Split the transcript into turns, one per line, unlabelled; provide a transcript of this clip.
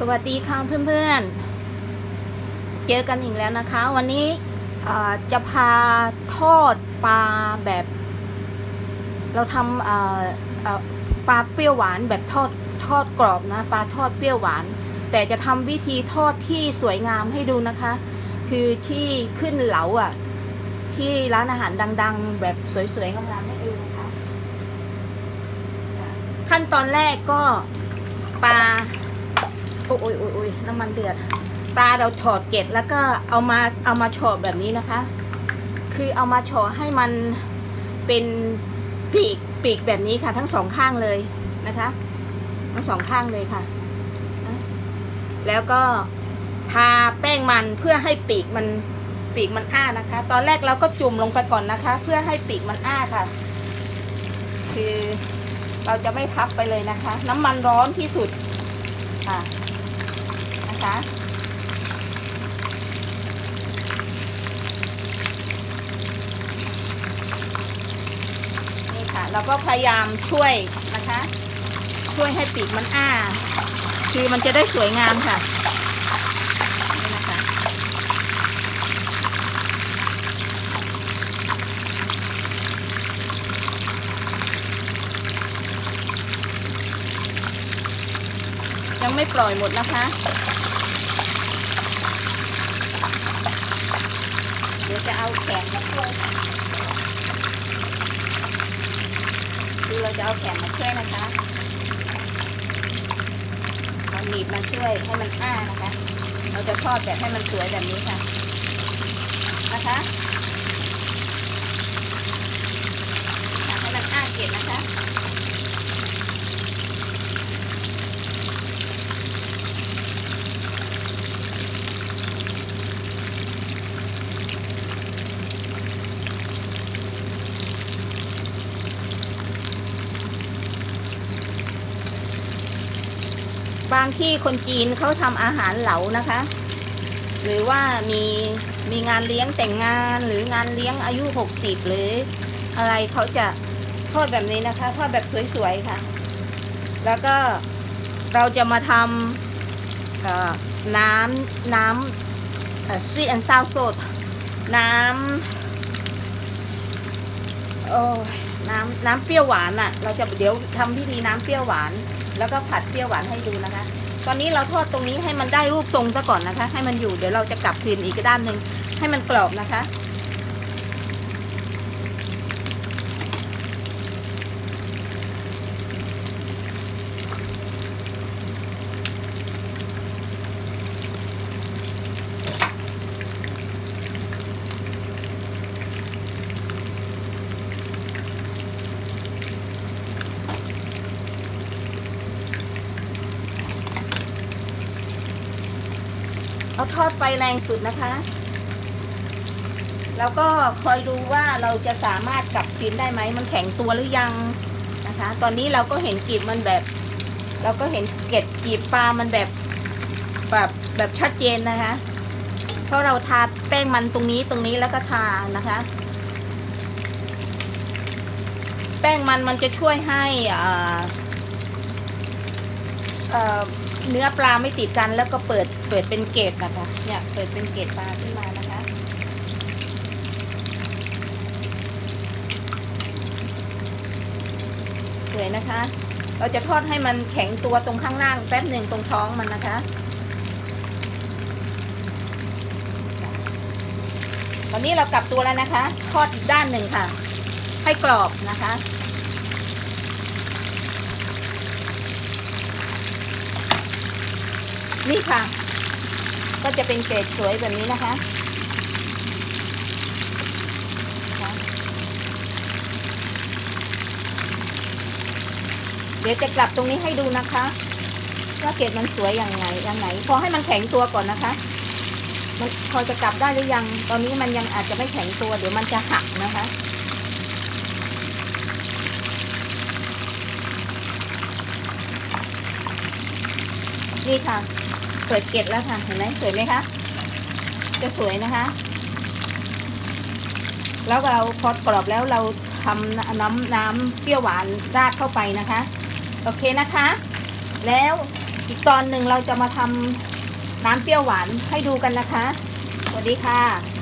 สวัสดีค่ะเพื่อนๆ เจอกันอีกแล้วนะคะ วันนี้จะพาทอดปลาแบบ เราทำปลาเปรี้ยวหวานแบบทอดทอดกรอบนะปลาทอดเปรี้ยวหวาน แต่จะทำวิธีทอดที่สวยงามให้ดูนะคะ คือที่ขึ้นเหลาอะ ที่ร้านอาหารดัง ๆ แบบสวยๆงามๆให้ดูนะคะ ขั้นตอนแรกก็ปลา โอ้ยโอ้ยโอ้ยน้ำมันเดือด ปลาเราถอดเกล็ดแล้วก็เอามาเอามาฉาะแบบนี้นะคะ คือเอามาฉาะให้มันเป็นปีกปีกแบบนี้ค่ะ ทั้งสองข้างเลยนะคะ ทั้งสองข้างเลยค่ะ แล้วก็ทาแป้งมันเพื่อให้ปีกมันปีกมันอ้านะคะ ตอนแรกเราก็จุ่มลงไปก่อนนะคะ เพื่อให้ปีกมันอ้าค่ะ คือเราจะไม่ทับไปเลยนะคะ น้ำมันร้อนที่สุดค่ะ นะคะนี่ค่ะเราก็พยายามช่วยนะคะ ช่วยให้ปีกมันอ้า คือมันจะได้สวยงามค่ะนี่นะคะยังไม่ปล่อยหมดนะคะ เดี๋ยว จะเอาแขนมาช่วยคือเราจะเอาแขนมาช่วยนะคะเอาหนีบมาช่วยให้มันอ้านะคะ เราจะทอดแบบให้มันสวยแบบนี้ค่ะ นะคะอยากให้มันอ้าเกล็ดนะคะ บางที่คนจีนเขาทำอาหารเหลานะคะ หรือว่ามีมีงานเลี้ยงแต่งงานหรืองานเลี้ยงอายุหกสิบหรืออะไรเขาจะทอดแบบนี้นะคะทอดแบบสวยๆค่ะ แล้วก็เราจะมาทำน้ำน้ำ sweet and sour salt น้ำโอ้น้ำน้ำเปรี้ยวหวานอะ่ะ เราจะเดี๋ยวทำพิธีน้ำเปรี้ยวหวาน แล้วก็ผัดเปรี้ยวหวานให้ดูนะคะ ตอนนี้เราทอดตรงนี้ให้มันได้รูปทรงซะก่อนนะคะ ให้มันอยู่เดี๋ยวเราจะกลับคืนอีกด้านหนึ่งให้มันกรอบนะคะ เอาทอดไฟแรงสุดนะคะ แล้วก็คอยดูว่าเราจะสามารถกลับกินได้ไหมมันแข็งตัวหรือยังนะคะ ตอนนี้เราก็เห็นกลีบมันแบบ เราก็เห็นเกล็ดกลีบปลามันแบบแบบแบบชัดเจนนะคะ เพราะเราทาแป้งมันตรงนี้ตรงนี้แล้วก็ทานะคะ แป้งมันมันจะช่วยให้อ่า เนื้อปลาไม่ติดกันแล้วก็เปิดเปิดเป็นเกล็ดนะคะเนี่ยเปิดเป็นเกล็ดปลาขึ้นมานะคะ สวยนะคะ เราจะทอดให้มันแข็งตัวตรงข้างล่างแป๊บหนึ่งตรงท้องมันนะคะ ตอนนี้เรากลับตัวแล้วนะคะ ทอดอีกด้านหนึ่งค่ะ ให้กรอบนะคะ นี่ค่ะ ก็จะเป็นเกรดสวยแบบนี้นะคะเดี๋ยวจะกลับตรงนี้ให้ดูนะคะว่าเกรดมันสวยอย่างไงอย่างไหนพอให้มันแข็งตัวก่อนนะคะ มันพอจะกลับได้หรือยัง ตอนนี้มันยังอาจจะไม่แข็งตัว เดี๋ยวมันจะหักนะคะ นี่ค่ะ เปิดเกล็ดแล้วค่ะเห็นไหมสวยไหมคะจะสวยนะคะ แล้วเราพอกรอบแล้วเราทำน้ำน้ำเปรี้ยวหวานราดเข้าไปนะคะ โอเคนะคะ แล้วอีกตอนหนึ่งเราจะมาทำน้ำเปรี้ยวหวานให้ดูกันนะคะ สวัสดีค่ะ